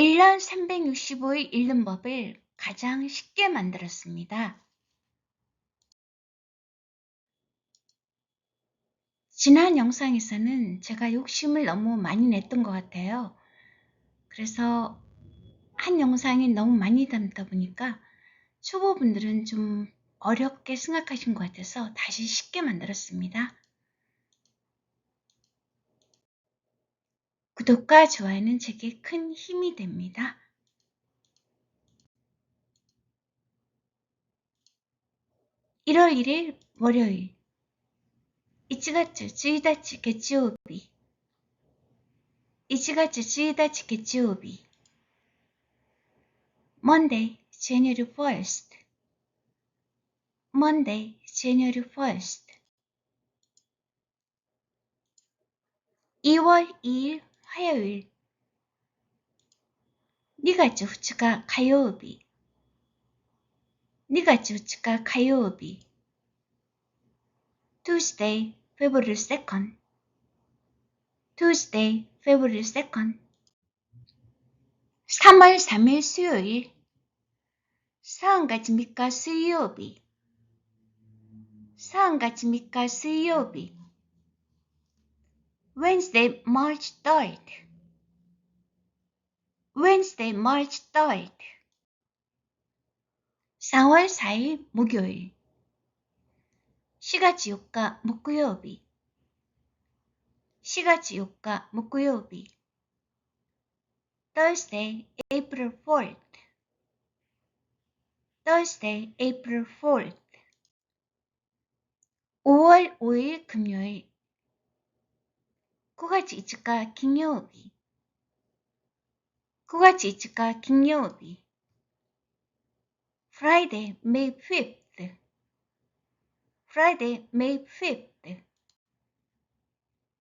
1년 365일 읽는 법을 가장 쉽게 만들었습니다. 지난 영상에서는 제가 욕심을 너무 많이 냈던 것 같아요. 그래서 한 영상이 너무 많이 담다 보니까 초보분들은 좀 어렵게 생각하신 것 같아서 다시 쉽게 만들었습니다. 구독과 좋아요는 제게 큰 힘이 됩니다. 1월 1일 월요일. 이치가츠 주이다치 개치오비. 이치가츠 주이다치 개치오비. Monday, January 1st Monday, January 1st 2월 2일 화요일 2月2日火曜日2月2日火曜日 Tuesday, February 2nd Tuesday, February 2nd 3월 3일 수요일 사한가지입니까 수요일 3月3日水曜日 Wednesday, March 3rd. Wednesday, March 3rd. 4월 4일 목요일 시가지옥과 목구요비 시가지옥과 목구요비 Thursday, April 4th. Thursday, April 4th. 5월 5일 금요일 9月5日金曜日9月5日金曜日 Friday, May 5th Friday, May 5th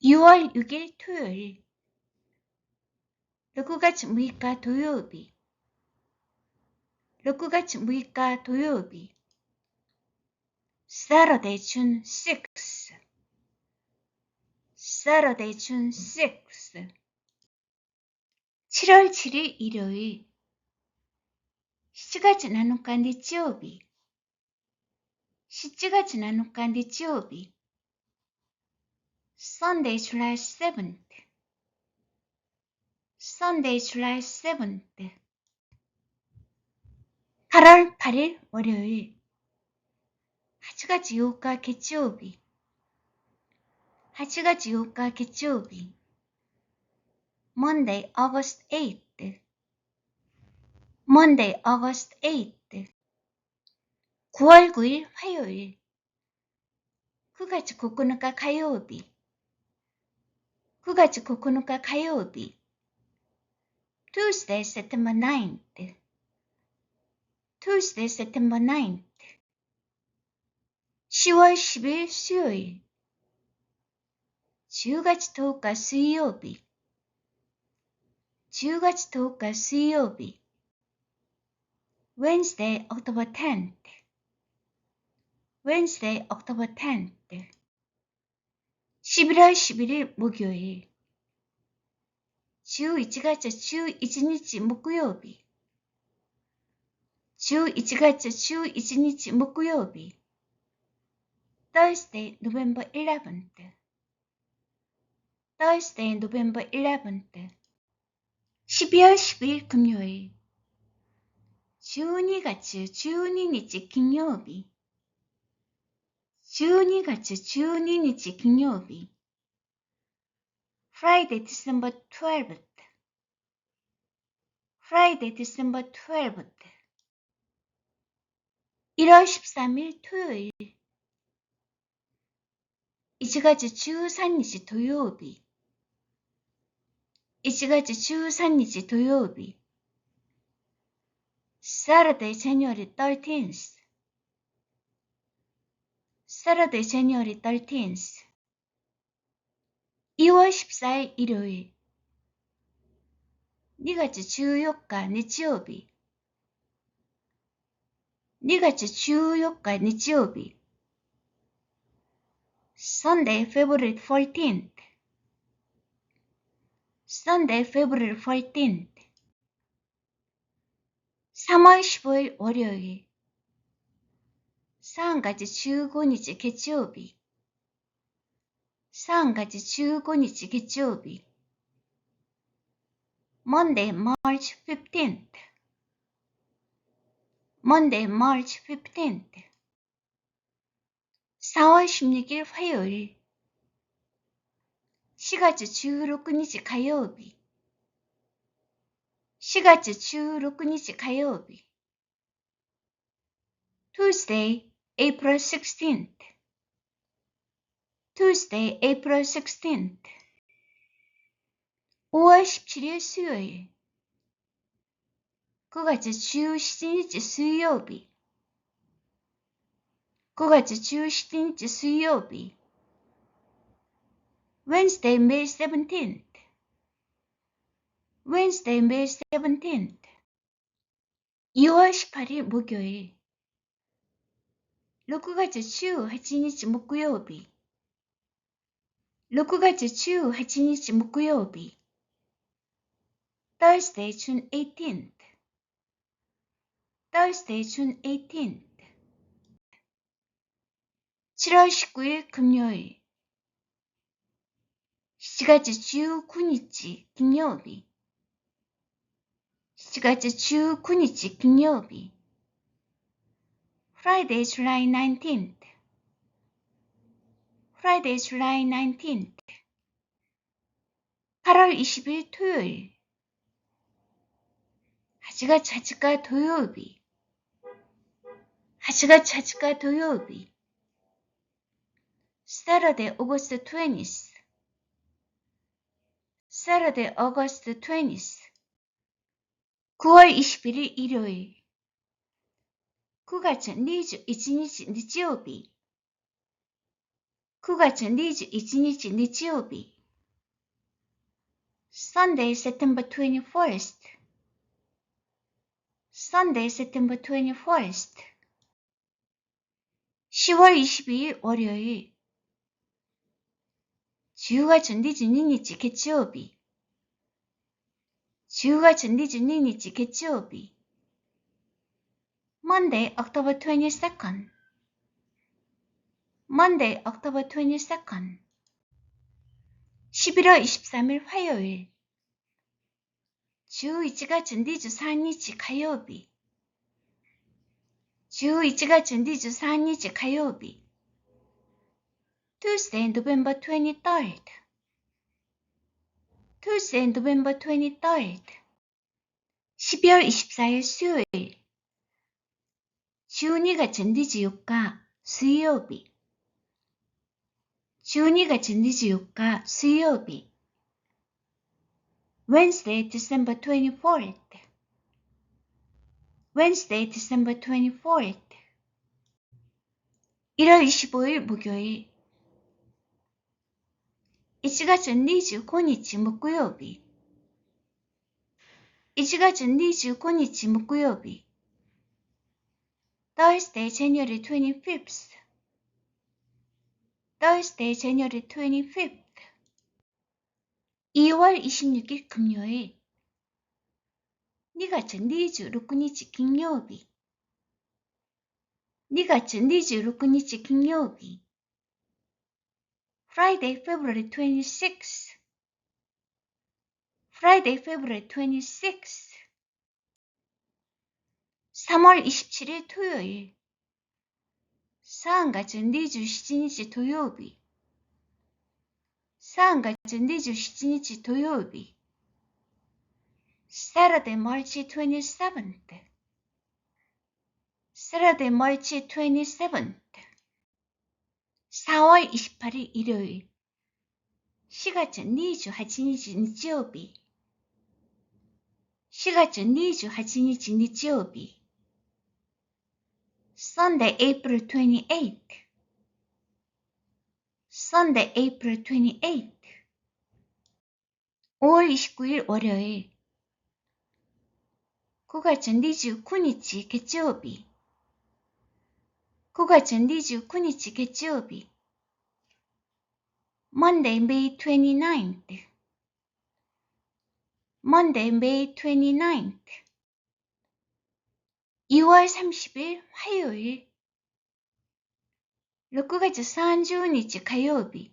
6월 6일 토요일 6月6日土曜日6月6日土曜日 Saturday, June 6th. Saturday, June 6. 7월 7일 일요일. 시가 지나는까 니치오비. 시지가 지나는까 니치오비. Sunday, July 7th. Sunday, July 7th. 8월 8일 월요일. 하지가 지옥과 개치오비. 8月8日月曜日 Monday, August 8th Monday, August 8th 9월 9일 화요일 9月9日火曜日9月9日火曜日 Tuesday, September 9th Tuesday, September 9th 10월 10일 수요일 10月10日水曜日10月10日水曜日 Wednesday, October 10th Wednesday, October 10th 11월 11일 목요일 11月11日木曜日11月11日木曜日 Thursday, November 11th. Thursday, November 11th. 12월 10일 금요일. 12月12日金曜日。12月12日金曜日。Friday, December 12th. Friday, December 12th. 1월 13일 토요일. 1月13日土曜日 1月13日土曜日 Saturday, January 13th Saturday, January 13th 2월 14일 일요일 2月14日日曜日2月14日日曜日 Sunday, February 14th. Sunday, February 14th. 3월 15일 월요일 3月15日月曜日3月15日月曜日 Monday, March 15th Monday, March 15th 4월 16일 화요일 4月16日火曜日4月16日火曜日 Tuesday, April 16th Tuesday, April 16th 5월 17일 수요일 9月17日水曜日9月17日水曜日 Wednesday, May 17th Wednesday, May 17th 2월 18일 목요일 6月18日木曜日6月18日木曜日 Thursday, June 18th Thursday, June 18th 7월 19일 금요일 7月19日金曜日7月19日金曜日 Friday, July 19th Friday, July 19th 8월 20일 토요일 하지가 차지가 토요일 하지가 차지가 토요일 Saturday, August 20th Saturday, August 20th 9월 21일 일요일 9月21日日曜日9月21日日曜日 Sunday, September 21st Sunday, September 21st 10월 22일 월요일 10月22日月曜日10月22日月曜日 Monday, October 22nd Monday, October 22nd 11월 23일 화요일 11月23日火曜日11月23日火曜日 Tuesday, November 23rd. Tuesday, November 23rd. 12월 24일 수요일. 지훈이가 전디지옥과 수요비. 지훈이가 전디지옥과 수요비. Wednesday, December 24th. Wednesday, December 24th. 1월 25일 목요일. 1月25日木曜日1月25日木曜日 Thursday, January 25th Thursday, January 25th 2월 26일 금요일 2月26日金曜日2月26日金曜日 Friday, February 26th Friday, February 26th 3월 27일 토요일 3月27日土曜日3月27日土曜日 Saturday, March 27th Saturday, March 27th 4월 28일 일요일 4月28日日曜日4月28日日曜日 Sunday, April 28th Sunday, April 28th 5월 29일 월요일 9月29日月曜日 9月29日月曜日 Monday, May 29th Monday, May 29th 2월 30일 화요일 6月30日火曜日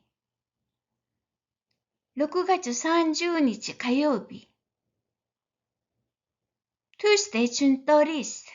6月30日火曜日 Tuesday June 30th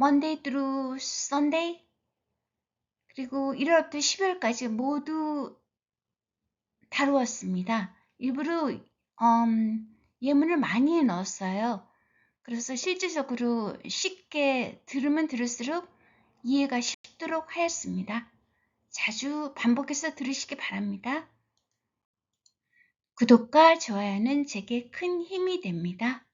Monday through Sunday 그리고 1월부터 12월까지 모두 다루었습니다. 일부러 음, 예문을 많이 넣었어요. 그래서 실질적으로 쉽게 들으면 들을수록 이해가 쉽도록 하였습니다. 자주 반복해서 들으시기 바랍니다. 구독과 좋아요는 제게 큰 힘이 됩니다.